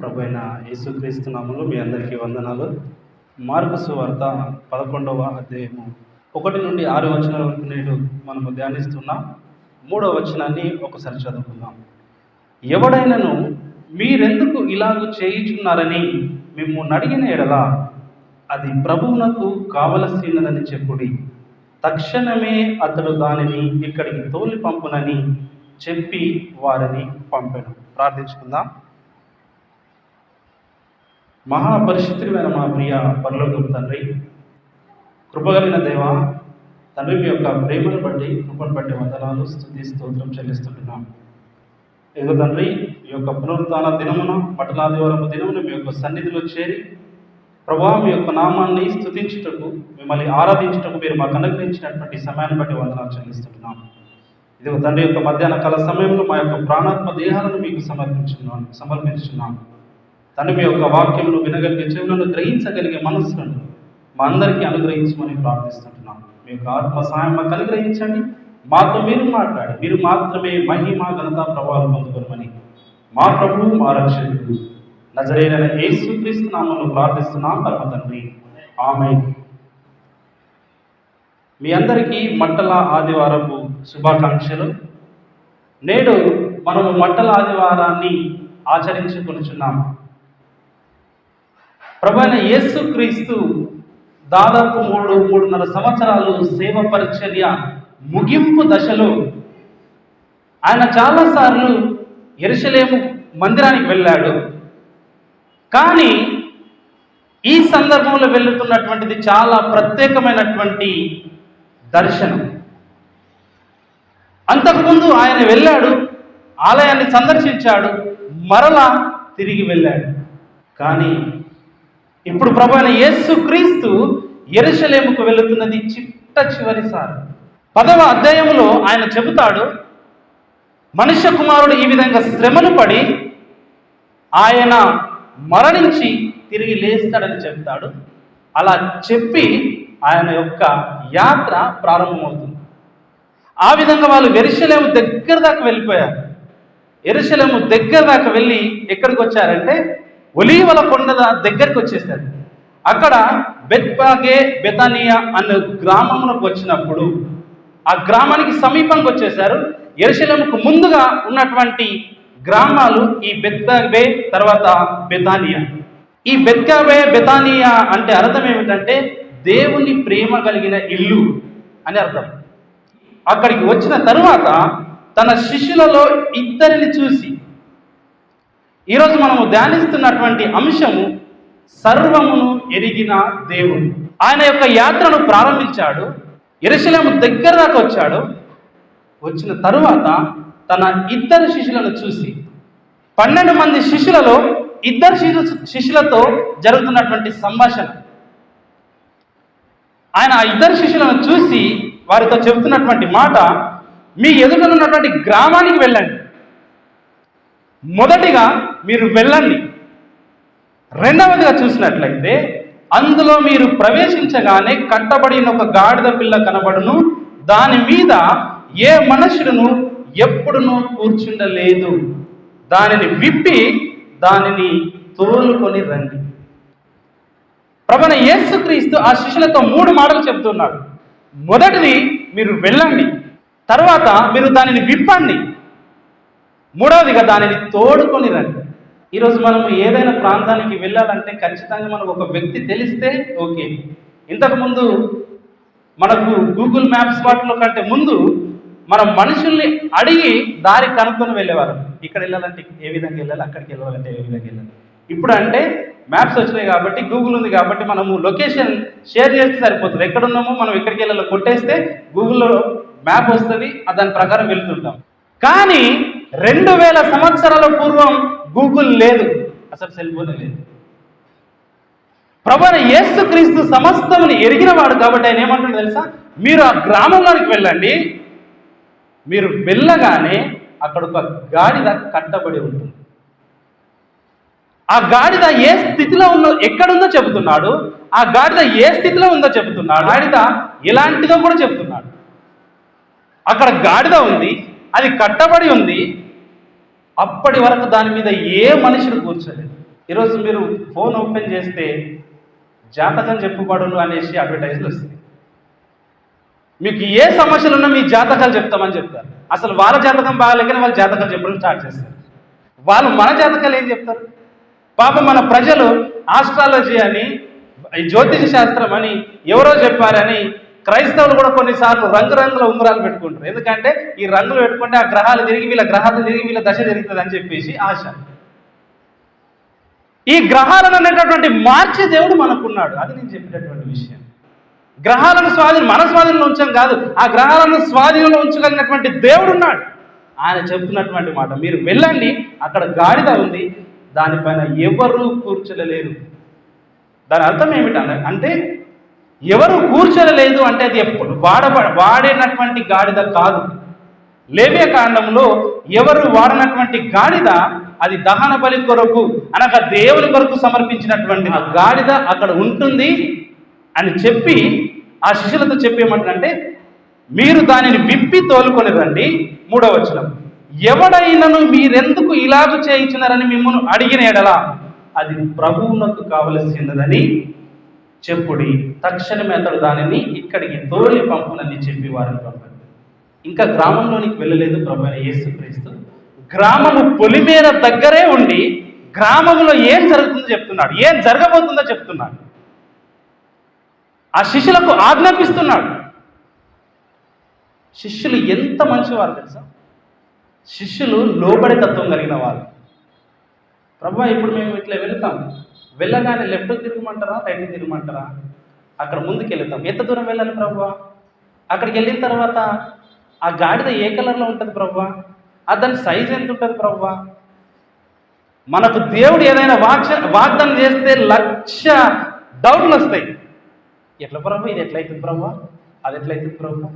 ప్రభు అయిన యేసుక్రీస్తు మీ అందరికీ వందనాలు. మార్పు సువార్త పదకొండవ అధ్యాయము. ఒకటి నుండి ఆరు వచనాల వరకు నేడు మనము ధ్యానిస్తున్నాం. మూడవ వచనాన్ని ఒకసారి చదువుకుందాం. ఎవడైనను మీరెందుకు ఇలాగ చేయుచున్నారని మిమ్మల్ని అడిగిన ఎడల అది ప్రభువునకు కావలసినదని చెప్పుడి. తక్షణమే అతడు దానిని ఇక్కడికి తోలి పంపునని చెప్పి వారిని పంపెను. ప్రార్థించుకుందాం. మహాపరిశుద్ధుడైన మా ప్రియ పరలోకపు తండ్రి కృపగలిగిన దేవ తండ్రి మీ యొక్క ప్రేమను బట్టి కృపను బట్టి వందనాలు స్థుతి స్తోత్రం చెల్లిస్తుంటున్నాం. ఏదో తండ్రి మీ యొక్క పునరుద్ధాన దినమున పట్టణాదివారము దినమున మీ యొక్క సన్నిధిలో చేరి ప్రభా మీ యొక్క నామాన్ని స్థుతించుటకు మిమ్మల్ని ఆరాధించుటకు మీరు మాకు అనుగ్రహించినటువంటి సమయాన్ని బట్టి వందనాలు చెల్లిస్తుంటున్నాం. ఇది తండ్రి యొక్క మధ్యాహ్న కాల సమయంలో మా యొక్క ప్రాణాత్మ దేహాలను మీకు సమర్పించున్నాం సమర్పించున్నాను తండ్రి మీ యొక్క వాక్యంలో వినగలిగే చెవులను గ్రహించగలిగే మనస్సులను మా అందరికీ అనుగ్రహించమని ప్రార్థిస్తుంటున్నాం. మీ యొక్క ఆత్మ సాయం మాకు అనుగ్రహించండి. మాతో మీరు మాట్లాడి మీరు మాత్రమే మహిమ ఘనత ప్రభావం పొందుకోమని మా ప్రభు మా రక్షకుడు నజరైన యేసుక్రీస్తు నామను ప్రార్థిస్తున్నాం. పరమ తండ్రి. ఆమె మీ అందరికీ మట్టల ఆదివారపు శుభాకాంక్షలు. నేడు మనము మట్టల ఆదివారాన్ని ఆచరించుకొనుచున్నాం. ప్రభైన యేసుక్రీస్తు దాదాపు మూడు మూడున్నర సంవత్సరాలు సేవ పరిచర్య ముగింపు దశలో ఆయన చాలాసార్లు ఎరుసలేము మందిరానికి వెళ్ళాడు. కానీ ఈ సందర్భంలో వెళ్తున్నటువంటిది చాలా ప్రత్యేకమైనటువంటి దర్శనం. అంతకుముందు ఆయన వెళ్ళాడు ఆలయాన్ని సందర్శించాడు మరలా తిరిగి వెళ్ళాడు. కానీ ఇప్పుడు ప్రభు యేసు క్రీస్తు ఎరుసలేముకు వెళుతున్నది చిట్ట చివరిసారి పదవ అధ్యాయంలో ఆయన చెబుతాడు మనుష్య కుమారుడు ఈ విధంగా శ్రమను పడి ఆయన మరణించి తిరిగి లేస్తాడని చెప్తాడు అలా చెప్పి ఆయన యొక్క యాత్ర ప్రారంభమవుతుంది. ఆ విధంగా వాళ్ళు ఎరుసలేము దగ్గర దాకా వెళ్ళిపోయారు. ఎరుసలేము దగ్గర దాకా వెళ్ళి ఎక్కడికి వచ్చారంటే ఒలీవల కొండ దగ్గరికి వచ్చేసారు. అక్కడ బెత్పాగే బెతానియా అనే గ్రామంలోకి వచ్చినప్పుడు ఆ గ్రామానికి సమీపంగా వచ్చేసారు. ఎరుశలంకు ముందుగా ఉన్నటువంటి గ్రామాలు ఈ బెత్బాగే తర్వాత బెతానియా. ఈ బెత్కాబే బెతానియా అంటే అర్థం ఏమిటంటే దేవుని ప్రేమ కలిగిన ఇల్లు అని అర్థం. అక్కడికి వచ్చిన తరువాత తన శిష్యులలో ఇద్దరిని చూసి ఈరోజు మనము ధ్యానిస్తున్నటువంటి అంశము సర్వమును ఎరిగిన దేవుడు. ఆయన యొక్క యాత్రను ప్రారంభించాడు. ఎరుశలేము దగ్గర దాకా వచ్చాడు. వచ్చిన తరువాత తన ఇద్దరు శిష్యులను చూసి పన్నెండు మంది శిష్యులలో ఇద్దరు శిష్యు శిష్యులతో జరుగుతున్నటువంటి సంభాషణ. ఆయన ఆ ఇద్దరు శిష్యులను చూసి వారితో చెబుతున్నటువంటి మాట మీ ఎదుటనున్నటువంటి గ్రామానికి వెళ్ళండి. మొదటిగా మీరు వెళ్ళండి. రెండవదిగా చూసినట్లయితే అందులో మీరు ప్రవేశించగానే కట్టబడిన ఒక గాడిద పిల్ల కనబడును. దాని మీద ఏ మనుషుడును ఎప్పుడునూ కూర్చుండలేదు. దానిని విప్పి దానిని తోలుకొని రండి. ప్రభన యేసుక్రీస్తు ఆ శిష్యులతో మూడు మాటలు చెప్తున్నాడు మొదటిది మీరు వెళ్ళండి. తర్వాత మీరు దానిని విప్పండి. మూడవదిగా దానిని తోడుకొని రండి. ఈరోజు మనం ఏదైనా ప్రాంతానికి వెళ్ళాలంటే ఖచ్చితంగా మనకు ఒక వ్యక్తి తెలిస్తే ఓకే. ఇంతకుముందు మనకు గూగుల్ మ్యాప్స్ వాటిలో కంటే ముందు మనం మనుషుల్ని అడిగి దారి కనుక్కొని వెళ్ళేవారు. ఇక్కడ వెళ్ళాలంటే ఏ విధంగా వెళ్ళాలి అక్కడికి వెళ్ళాలంటే ఏ విధంగా వెళ్ళాలి? ఇప్పుడు అంటే మ్యాప్స్ వచ్చినాయి కాబట్టి గూగుల్ ఉంది కాబట్టి మనము లొకేషన్ షేర్ చేస్తే సరిపోతుంది. ఎక్కడ ఉన్నామో మనం ఎక్కడికి వెళ్ళాలో కొట్టేస్తే గూగుల్లో మ్యాప్ వస్తుంది దాని ప్రకారం వెళ్తుంటాం. కానీ రెండు వేల సంవత్సరాల పూర్వం గూగుల్ లేదు. అసలు సెల్ ఫోన్ లేదు. ప్రభు యేసు క్రీస్తు సమస్తముని ఎరిగినవాడు కాబట్టి ఆయన ఏమంటాడు తెలుసా? మీరు ఆ గ్రామంలోనికి వెళ్ళండి. మీరు వెళ్ళగానే అక్కడ ఒక గాడిద కట్టబడి ఉంటుంది. ఆ గాడిద ఏ స్థితిలో ఉందో ఎక్కడుందో చెబుతున్నాడు. ఆ గాడిద ఏ స్థితిలో ఉందో చెబుతున్నాడు. గాడిద ఎలాంటిదో కూడా చెబుతున్నాడు. అక్కడ గాడిద ఉంది. అది కట్టబడి ఉంది. అప్పటి వరకు దాని మీద ఏ మనుషులు కూర్చోలేదు. ఈరోజు మీరు ఫోన్ ఓపెన్ చేస్తే జాతకం చెప్పుబడును అనేసి అడ్వర్టైజ్లు వస్తుంది. మీకు ఏ సమస్యలు ఉన్నా మీ జాతకాలు చెప్తామని చెప్తారు. అసలు వాళ్ళ జాతకం బాగాలేకనే వాళ్ళు జాతకాలు చెప్పడం స్టార్ట్ చేస్తారు. వాళ్ళు మన జాతకాలు ఏం చెప్తారు? పాపం మన ప్రజలు ఆస్ట్రాలజీ అని జ్యోతిష శాస్త్రం అని ఎవరో చెప్పారని క్రైస్తవులు కూడా కొన్నిసార్లు రంగురంగుల ఉంగరాలు పెట్టుకుంటారు. ఎందుకంటే ఈ రంగులు పెట్టుకుంటే ఆ గ్రహాలు తిరిగి వీళ్ళ గ్రహాలు తిరిగి వీళ్ళ దశ జరుగుతుంది అని చెప్పేసి ఆశ. ఈ గ్రహాలను అనేటటువంటి మార్చే దేవుడు మనకున్నాడు. అది నేను చెప్పినటువంటి విషయం. గ్రహాలను స్వాధీనం మన స్వాధీనంలో ఉంచాం కాదు. ఆ గ్రహాలను స్వాధీనంలో ఉంచగలిగినటువంటి దేవుడు ఉన్నాడు. ఆయన చెప్తున్నటువంటి మాట మీరు వెళ్ళండి అక్కడ గాడిద ఉంది దానిపైన ఎవరు కూర్చోలేరు. దాని అర్థం ఏమిటి అంటే ఎవరు కూర్చోలేదు అంటే అది ఎప్పుడు? వాడబ వాడినటువంటి గాడిద కాదు. లేవే కాండంలో ఎవరు వాడినటువంటి గాడిద అది దహన బలి కొరకు అనగా దేవుని కొరకు సమర్పించినటువంటి ఆ గాడిద అక్కడ ఉంటుంది అని చెప్పి ఆ శిష్యులతో చెప్పేమంటే మీరు దానిని విప్పి తోలుకొని రండి. మూడవ వచనం. ఎవడైనను మీరెందుకు ఇలాగ చేయించినారని మిమ్మల్ని అడిగిన ఎడలా అది ప్రభువునకు కావలసినదని చెప్పుడి. తక్షణమే అతడు దానిని ఇక్కడికి తోలి పంపునని చెప్పి వారిని పంపారు ఇంకా గ్రామంలోనికి వెళ్ళలేదు ప్రభు యేసు క్రీస్తు గ్రామము పొలిమేర దగ్గరే ఉండి గ్రామంలో ఏం జరుగుతుందో చెప్తున్నాడు. ఏం జరగబోతుందో చెప్తున్నాడు. ఆ శిష్యులకు ఆజ్ఞాపిస్తున్నాడు. శిష్యులు ఎంత మంచివారు తెలుసా? శిష్యులు లోబడి తత్వం కలిగిన వాళ్ళు. ప్రభా ఇప్పుడు మేము ఇట్లా వెళ్తాం. వెళ్ళగానే లెఫ్ట్ తిరగమంటారా రైట్ తిరగమంటారా? అక్కడ ముందుకు వెళ్తాం ఎంత దూరం వెళ్ళాలి ప్రభా? అక్కడికి వెళ్ళిన తర్వాత ఆ గాడిద ఏ కలర్లో ఉంటుంది ప్రభా? ఆ దాని సైజ్ ఎంత ఉంటుంది ప్రభా? మనకు దేవుడు ఏదైనా వాక్ష వాగ్దానం చేస్తే లక్ష డౌట్లు వస్తాయి. ఎట్లా ప్రభు? ఇది ఎట్లయితుంది ప్రభు? అది ఎట్లయితుంది ప్రభు?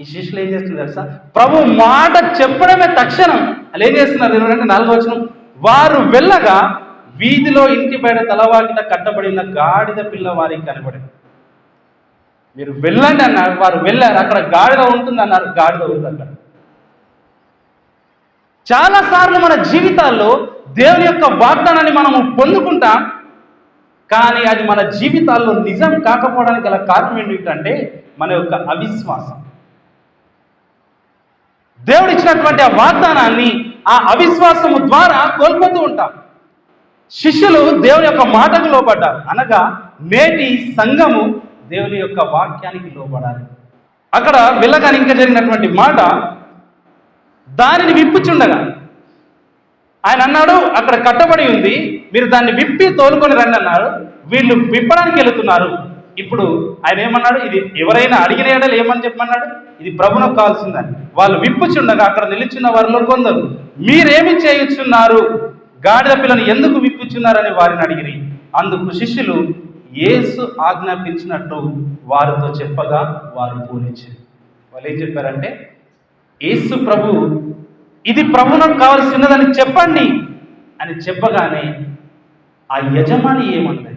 ఈ శిష్యులు ఏం చేస్తుంది తెలుసా? ప్రభు మాట చెప్పడమే తక్షణం. వాళ్ళు ఏం చేస్తున్నారు? ఎందుకంటే నాలుగో వచ్చిన వారు వెళ్ళగా వీధిలో ఇంటి బయట తలవాకిన కట్టబడిన గాడిద పిల్ల వారికి కనబడింది. మీరు వెళ్ళండి అన్నారు. వారు వెళ్ళారు. అక్కడ గాడిద ఉంటుంది అన్నారు గాడిద ఉంది అక్కడ. చాలాసార్లు మన జీవితాల్లో దేవుని యొక్క వాగ్దానాన్ని మనము పొందుకుంటాం. కానీ అది మన జీవితాల్లో నిజం కాకపోవడానికి గల కారణం ఏంటంటే మన యొక్క అవిశ్వాసం. దేవుడు ఇచ్చినటువంటి ఆ వాగ్దానాన్ని ఆ అవిశ్వాసము ద్వారా కోల్పోతూ ఉంటాం. శిష్యులు దేవుని యొక్క మాటకు లోబడ్డారు. అనగా నేటి సంఘము దేవుని యొక్క వాక్యానికి లోబడాలి. అక్కడ వెళ్ళగానే ఇంకా జరిగినటువంటి మాట దానిని విప్పుచుండగా. ఆయన అన్నాడు అక్కడ కట్టబడి ఉంది. మీరు దాన్ని విప్పి తోలుకొని రండి అన్నారు. వీళ్ళు విప్పడానికి వెళుతున్నారు. ఇప్పుడు ఆయన ఏమన్నాడు? ఇది ఎవరైనా అడిగిన ఏడలు ఏమని చెప్పమన్నాడు? ఇది ప్రభునకు కావాల్సిందని. వాళ్ళు విప్పుచుండగా అక్కడ నిలుచున్న వారిలో కొందరు మీరేమి చేయుచున్నారు? గాడిద పిల్లని ఎందుకు విప్పుచున్నారని వారిని అడిగిరి. అందుకు శిష్యులు యేసు ఆజ్ఞాపించినట్టు వారితో చెప్పగా వారు పూరించారు వాళ్ళు ఏం చెప్పారంటే యేసు ప్రభు ఇది ప్రభునకు కావాల్సినదని చెప్పండి. అని చెప్పగానే ఆ యజమాని ఏమన్నది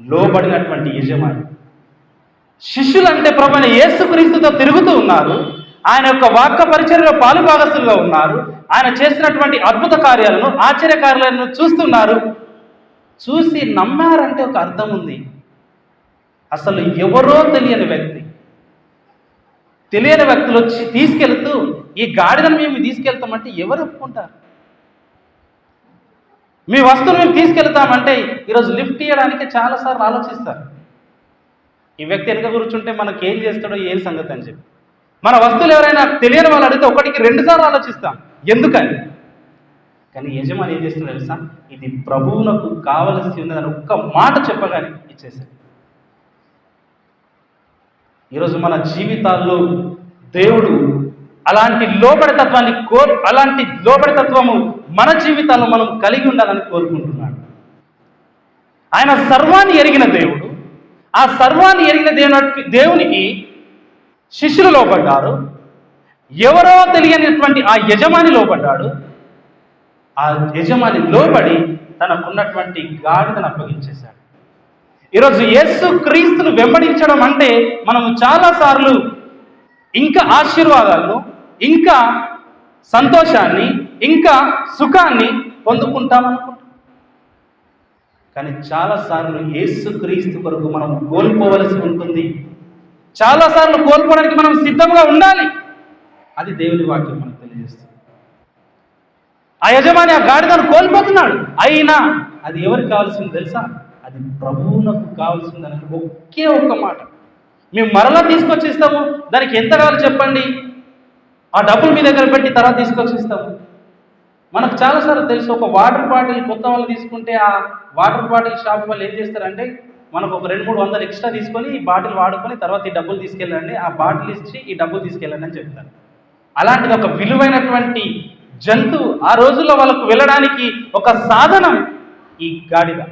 లోబడినటువంటి యజమాని. శిష్యులు అంటే ప్రభుని యేసుక్రీస్తుతో తిరుగుతూ ఉన్నారు. ఆయన యొక్క వాక్య పాలు భాగస్తులుగా ఉన్నారు. ఆయన చేసినటువంటి అద్భుత కార్యాలను ఆశ్చర్య కార్యాలను చూస్తున్నారు. చూసి నమ్మారంటే ఒక అర్థం ఉంది. అసలు ఎవరో తెలియని వ్యక్తి. తెలియని వ్యక్తులు వచ్చి తీసుకెళ్తూ ఈ గాడిదను మేము తీసుకెళ్తామంటే ఎవరు ఒప్పుకుంటారు? మీ వస్తువులు మేము తీసుకెళ్తామంటే ఈరోజు లిఫ్ట్ ఇవ్వడానికి చాలాసార్లు ఆలోచిస్తారు. ఈ వ్యక్తి వెనక కూర్చుంటే మనకి ఏం చేస్తాడో ఏం సంగతి అని చెప్పి. మన వస్తువులు ఎవరైనా తెలియని వాళ్ళు అడిగితే ఒకటికి రెండుసార్లు ఆలోచిస్తాం. ఎందుకని? కానీ యజమాని ఏం చేస్తున్నా తెలుసా? ఇది ప్రభువునకు కావలసి ఉన్నదని ఒక్క మాట చెప్పగానే ఇచ్చేసాడు ఈరోజు మన జీవితాల్లో దేవుడు అలాంటి లోబడితత్వాన్ని కో అలాంటి లోబడితత్వము మన జీవితాల్లో మనం కలిగి ఉండాలని కోరుకుంటున్నాడు. ఆయన సర్వాన్ని ఎరిగిన దేవుడు ఆ సర్వాన్ని ఎరిగిన దేవుని దేవునికి శిష్యులు లోపడ్డారు ఎవరో తెలియనిటువంటి ఆ యజమాని లోపడ్డాడు ఆ యజమాని లోబడి తనకున్నటువంటి గాడిదను అప్పగించేశాడు. ఈరోజు యేసు క్రీస్తును వెంబడించడం అంటే మనము చాలాసార్లు ఇంకా ఆశీర్వాదాలను ఇంకా సంతోషాన్ని ఇంకా సుఖాన్ని పొందుకుంటామనుకుంటాం. కానీ చాలాసార్లు యేసుక్రీస్తు కొరకు మనం కోల్పోవలసి ఉంటుంది. చాలాసార్లు కోల్పోవడానికి మనం సిద్ధంగా ఉండాలి. అది దేవుని వాక్యం మనకు తెలియజేస్తుంది. ఆ యజమాని ఆ గాడిదను కోల్పోతున్నాడు. అయినా అది ఎవరికి కావాల్సింది తెలుసా? అది ప్రభువునకు కావాల్సిందని ఒకే ఒక్క మాట. మేము మరలా తీసుకొచ్చి ఇస్తాము దానికి ఎంత కావాలో చెప్పండి? ఆ డబ్బులు మీ దగ్గర పెట్టి తర్వాత తీసుకొచ్చి ఇస్తాము మనకు చాలాసార్లు తెలుసు ఒక వాటర్ బాటిల్ కొత్త వాళ్ళు తీసుకుంటే ఆ వాటర్ బాటిల్ షాప్ వాళ్ళు ఏం చేస్తారంటే మనకు ఒక రెండు మూడు వందలు ఎక్స్ట్రా తీసుకొని ఈ బాటిల్ వాడుకొని తర్వాత ఈ డబ్బులు తీసుకెళ్ళండి ఆ బాటిల్ ఇచ్చి ఈ డబ్బులు తీసుకెళ్ళండి అని చెప్తారు. అలాంటిది ఒక విలువైనటువంటి జంతువు ఆ రోజుల్లో వాళ్ళకు వెళ్ళడానికి ఒక సాధనం ఈ గాడిద.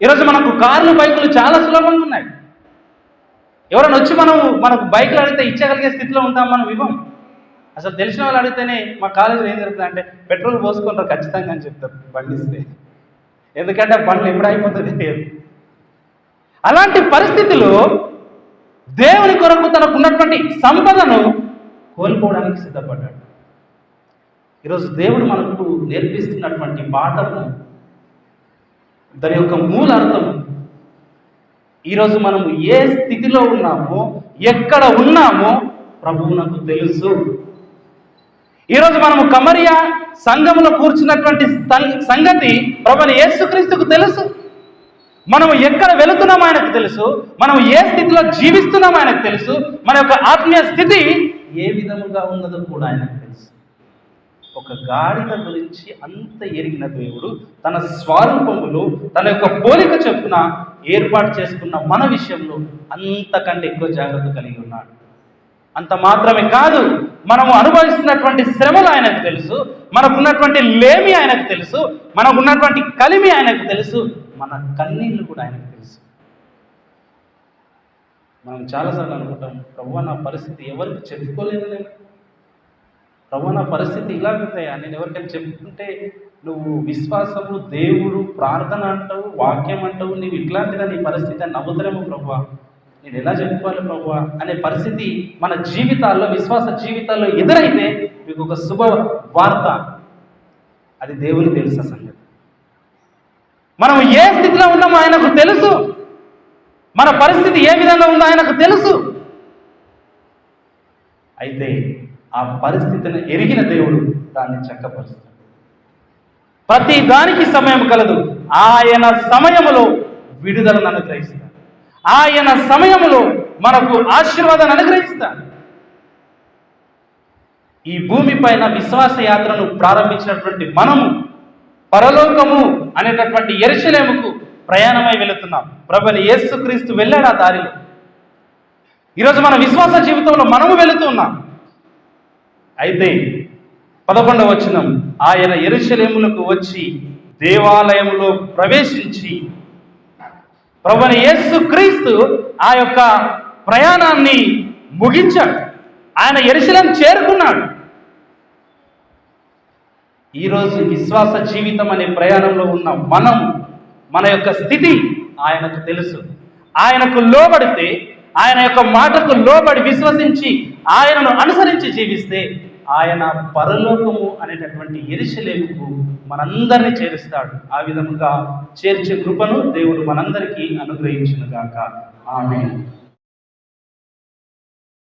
ఈరోజు మనకు కార్లు బైకులు చాలా సులభంగా ఉన్నాయి. ఎవరైనా వచ్చి మనం మనకు బైక్లు అడిగితే ఇచ్చగలిగే స్థితిలో ఉంటాం మనం ఇవ్వం. అసలు తెలిసిన వాళ్ళు అడిగితేనే మా కాలేజీలో ఏం జరుగుతుంది అంటే పెట్రోల్ పోసుకుంటారు ఖచ్చితంగా అని చెప్తారు బండి ఎందుకంటే ఆ బండ్లు ఎప్పుడు అయిపోతుంది అలాంటి పరిస్థితిలో దేవుని కొరకు తనకు ఉన్నటువంటి సంపదను కోల్పోవడానికి సిద్ధపడ్డాడు. ఈరోజు దేవుడు మనకు నేర్పిస్తున్నటువంటి పాఠము దాని యొక్క మూల అర్థం ఈరోజు మనము ఏ స్థితిలో ఉన్నామో ఎక్కడ ఉన్నామో ప్రభువునకు తెలుసు. ఈరోజు మనము కమరియా సంఘంలో కూర్చున్నటువంటి సంగతి ప్రభుని యేసుక్రీస్తుకు తెలుసు. మనం ఎక్కడ వెళుతున్నాం ఆయనకు తెలుసు. మనం ఏ స్థితిలో జీవిస్తున్నాం ఆయనకు తెలుసు. మన యొక్క ఆత్మీయ స్థితి ఏ విధముగా ఉన్నదో కూడా ఆయనకు తెలుసు. ఒక గాడిద గురించి అంత ఎరిగిన దేవుడు తన స్వరూపములు తన యొక్క పోలిక చెప్పున ఏర్పాటు చేసుకున్న మన విషయంలో అంతకంటే ఎక్కువ జాగ్రత్త కలిగి ఉన్నాడు. అంత మాత్రమే కాదు మనము అనుభవిస్తున్నటువంటి శ్రమలు ఆయనకు తెలుసు మనకున్నటువంటి లేమి ఆయనకు తెలుసు మనకున్నటువంటి కలిమి ఆయనకు తెలుసు మన కన్నీళ్ళు కూడా ఆయనకు తెలుసు. మనం చాలాసార్లు అనుకుంటాం ప్రభు నా పరిస్థితి ఎవరికి చెప్పుకోలేదు నేను ప్రభు నా పరిస్థితి ఇలా ఉంటాయా నేను ఎవరికైనా చెప్పుకుంటే నువ్వు విశ్వాసము దేవుడు ప్రార్థన అంటావు వాక్యం అంటావు నీవు ఇట్లాంటిదా నీ పరిస్థితి అని నమ్ముతారేమో ప్రభు నేను ఎలా చెప్పుకోవాలి ప్రభు అనే పరిస్థితి మన జీవితాల్లో విశ్వాస జీవితాల్లో ఎదురైతే మీకు ఒక శుభ వార్త. అది దేవుని తెలుసు సంగతి. మనం ఏ స్థితిలో ఉన్నామో ఆయనకు తెలుసు. మన పరిస్థితి ఏ విధంగా ఉందో ఆయనకు తెలుసు. అయితే ఆ పరిస్థితిని ఎరిగిన దేవుడు దాన్ని చక్కపరుస్తాడు. ప్రతి దానికి సమయం కలదు. ఆయన సమయములో విడుదలను అనుగ్రహిస్తాడు ఆయన సమయములో మనకు ఆశీర్వాదాన్ని అనుగ్రహిస్తాడు. ఈ భూమి పైన విశ్వాస యాత్రను ప్రారంభించినటువంటి మనము పరలోకము అనేటటువంటి ఎరుశలేముకు ప్రయాణమై వెళుతున్నాం. ప్రభుని యేసుక్రీస్తు వెళ్ళాడు ఆ దారిలో. ఈరోజు మన విశ్వాస జీవితంలో మనము వెళుతున్నాం అయితే పదకొండవ వచనం. ఆయన ఎరుశలేములకు వచ్చి దేవాలయంలో ప్రవేశించి ప్రభుని యేసు క్రీస్తు ఆ యొక్క ప్రయాణాన్ని ముగించాడు. ఆయన ఎరుశలం చేరుకున్నాడు. ఈరోజు విశ్వాస జీవితం అనే ప్రయాణంలో ఉన్న మనం మన యొక్క స్థితి ఆయనకు తెలుసు. ఆయనకు లోబడితే ఆయన యొక్క మాటకు లోబడి విశ్వసించి ఆయనను అనుసరించి జీవిస్తే ఆయన పరలోకము అనేటటువంటి ఎరిశలేముకు మనందరినీ చేరుస్తాడు. ఆ విధముగా చేర్చే కృపను దేవుడు మనందరికీ అనుగ్రహించినగాక. ఆమె